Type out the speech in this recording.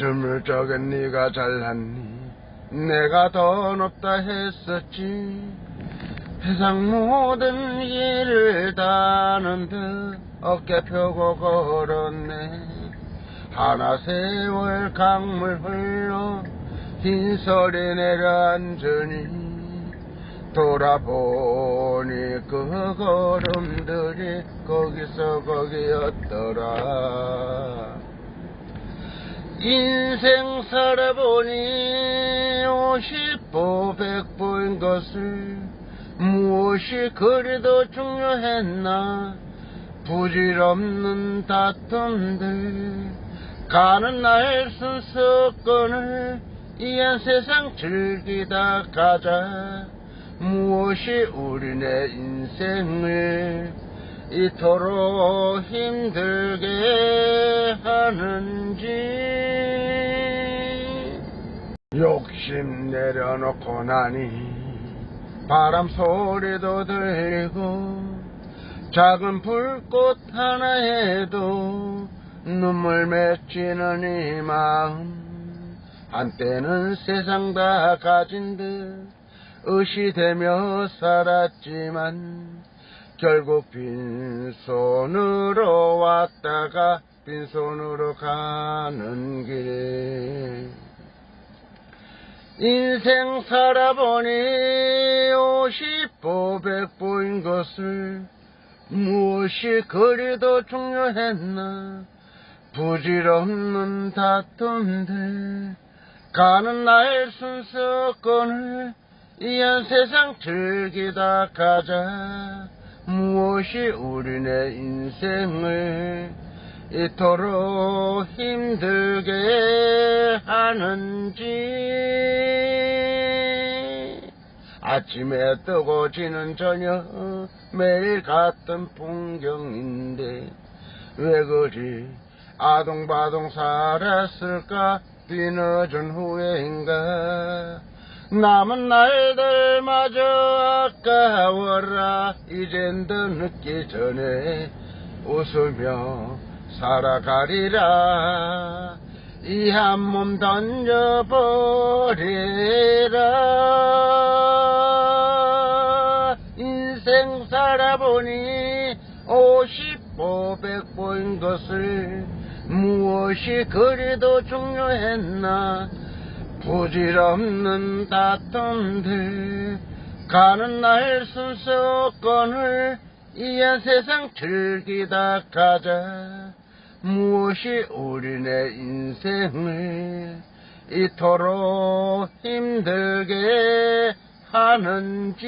드물적은 네가 잘났니? 내가 더 높다 했었지. 세상 모든 일을 다는 듯 어깨 펴고 걸었네. 하나 세월 강물 흘러 흰설이 내려앉으니 돌아보니 그 걸음들이 거기서 거기였더라 인생 살아보니 오십보 백보인 것을 무엇이 그리도 중요했나? 부질없는 다툼들 가는 날 순서건을 이한 세상 즐기다 가자. 무엇이 우리네 인생을 이토록 힘들게 하는지 욕심 내려놓고 나니 바람 소리도 들리고 작은 불꽃 하나에도 눈물 맺히는 이 마음. 한때는 세상 다 가진 듯 의시되며 살았지만 결국 빈손으로 왔다가 빈손으로 가는 길 인생 살아보니 오십보 백보인 것을 무엇이 그리도 중요했나? 부질없는 다툼들 가는 날 순서건을 이한 세상 즐기다 가자. 무엇이 우리네 인생을 이토록 힘들게 하는지 아침에 뜨고 지는 저녁 매일 같은 풍경인데 왜 그리 아동바동 살았을까? 뒤늦은 후회인가? 남은 날들마저 아까워라. 이젠 더 늦기 전에 웃으며 살아가리라. 이 한 몸 던져버리라 인생 살아보니 오십보 백보인 것을 무엇이 그리도 중요했나? 부질없는 다툼들 가는 날 순서건을 이한 세상 즐기다 가자. 무엇이 우리네 인생을 이토록 힘들게 하는지